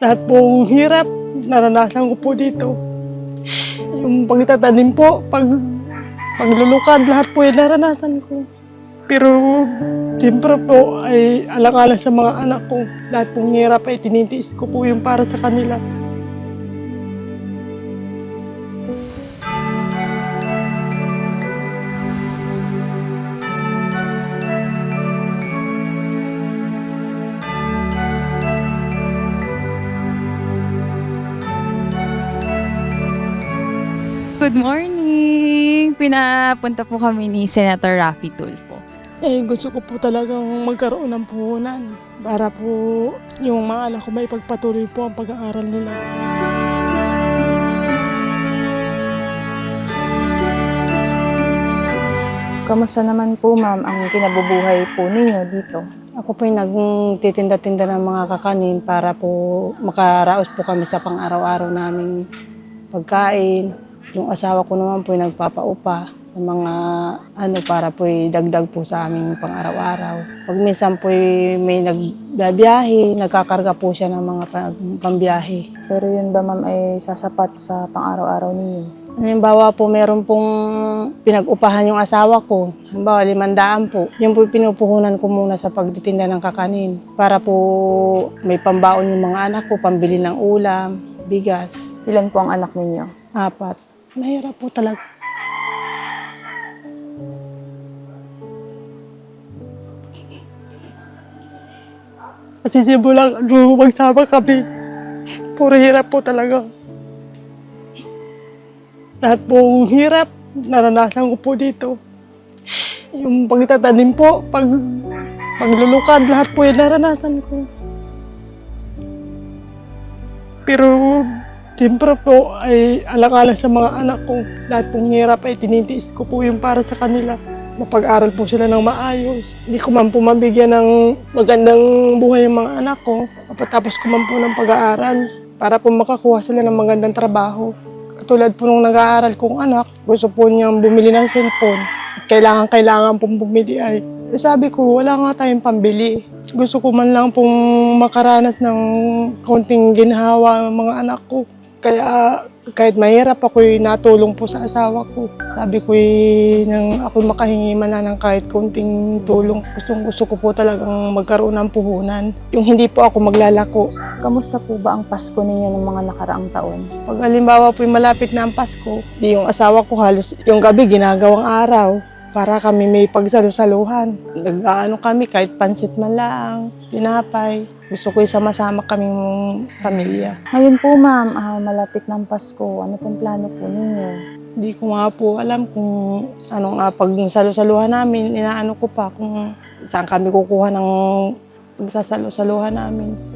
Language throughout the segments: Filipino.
Lahat pong hirap, naranasan ko po dito. Yung pagtatanim po, pag paglulukad, lahat po yung naranasan ko. Pero siyempre po ay alakala sa mga anak ko. Lahat pong hirap ay tinitiis ko po yung para sa kanila. Good morning! Pinapunta po kami ni Senator Raffy Tulfo. Eh, gusto ko po talagang magkaroon ng puhunan para po yung mga anak ko may pagpatuloy po ang pag-aaral nila. Kamusta naman po ma'am ang kinabubuhay po ninyo dito? Ako po yung nagtitinda-tinda ng mga kakanin para po makaraos po kami sa pang-araw-araw naming pagkain. Yung asawa ko naman po yung nagpapaupa ng mga ano para po dagdag po sa aming pang-araw-araw. Pag minsan po may nagbabiyahe, nagkakarga po siya ng mga pambiyahe. Pero yun ba ma'am ay sasapat sa pang-araw-araw ninyo? Halimbawa po, meron pong pinag-upahan yung asawa ko. Halimbawa, limandaan po. Yung po pinupuhunan ko muna sa pagtitinda ng kakanin. Para po may pambaon yung mga anak ko, pambili ng ulam, bigas, Ilan po ang anak ninyo? apat. Mahirap po talaga. Kasi simulang nung magsama kami, puro hirap po talaga. Lahat pong hirap, naranasan ko po dito. Yung pagtatanim po, pag paglulukad, lahat po yung naranasan ko. Pero siyempre po ay alakala sa mga anak ko. Lahat pong hirap ay tinitiis ko po yung para sa kanila. Mapag-aral po sila ng maayos. Hindi ko man po mabigyan ng magandang buhay yung mga anak ko. Tapos ko man po ng pag-aaral para po makakuha sila ng magandang trabaho. Katulad po nung nag-aaral kong anak, gusto po niyang bumili ng cellphone. At kailangan, kailangan pong bumili ay. Eh, Sabi ko, wala nga tayong pambili. Gusto ko man lang pong makaranas ng kaunting ginhawa ng mga anak ko. Kaya kahit mahirap ako'y natulong po sa asawa ko. Sabi ko nang ako makahingi man lang ng kahit konting tulong. Gustong gusto ko po talagang magkaroon ng puhunan. Yung hindi po ako maglalako. Kamusta po ba ang Pasko ninyo ng mga nakaraang taon? Pag halimbawa po malapit na ang Pasko, di yung asawa ko halos yung gabi ginagawang araw para kami may pagsalusaluhan. Nag-ano kami kahit pansit man lang, tinapay. Gusto ko yung sama-sama kaming pamilya. Ngayon po ma'am, ah, malapit ng Pasko. Ano pong plano po ninyo? Hindi ko nga po alam kung ano nga pag salu-saluhan namin, inaano ko pa kung saan kami kukuha ng pagsasalu-saluhan namin.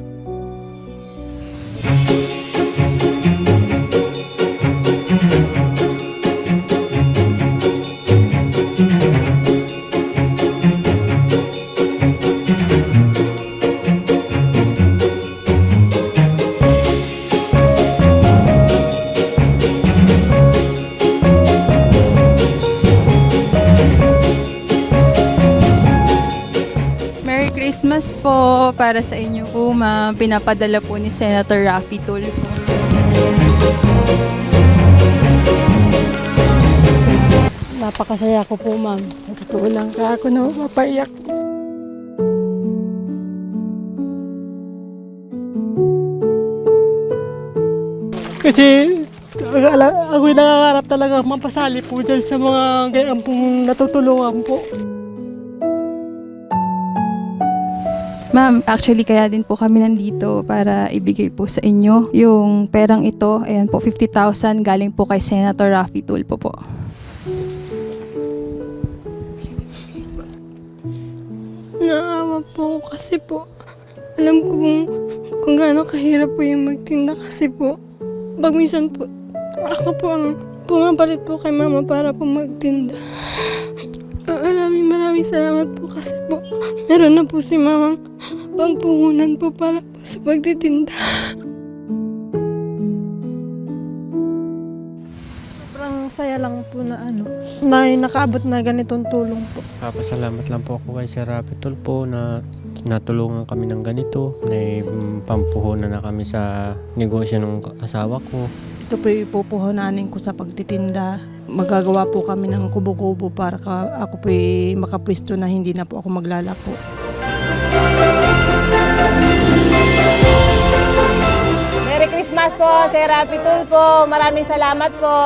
Christmas po para sa inyo po, ma'am. Pinapadala po ni Senator Raffy Tulfo. Napakasaya ko po, ma'am. Sa totoo lang, kaya ako na mapaiyak. Kasi ako'y nangangarap talaga mapasali po dyan sa mga gayang pong natutulungan po. Ma'am, actually kaya din po kami nandito para ibigay po sa inyo yung perang ito. Ayan po, 50,000 galing po kay Senator Raffy Tulfo po. Naawa po kasi po. Alam ko kung, kung gaano kahirap po yung magtinda kasi po. Pag minsan po, ako po ang pumapalit po kay mama para po magtinda. Maraming salamat po kasi po meron na po si mamang pangpuhunan po para po sa pagtitinda. Sobrang saya lang po na ano, na nakaabot na ganitong tulong po. Papasalamat lang po ako kay Sir Rapi Tulpo na natulungan kami ng ganito. May mm, pampuhunan na kami sa negosyo ng asawa ko. Ito po ipupuhunanin ko sa pagtitinda. Magagawa po kami ng kubo-kubo para ka, ako po makapwisto na hindi na po ako maglalako. Merry Christmas po, Sir Rapi Tulfo. Maraming salamat po.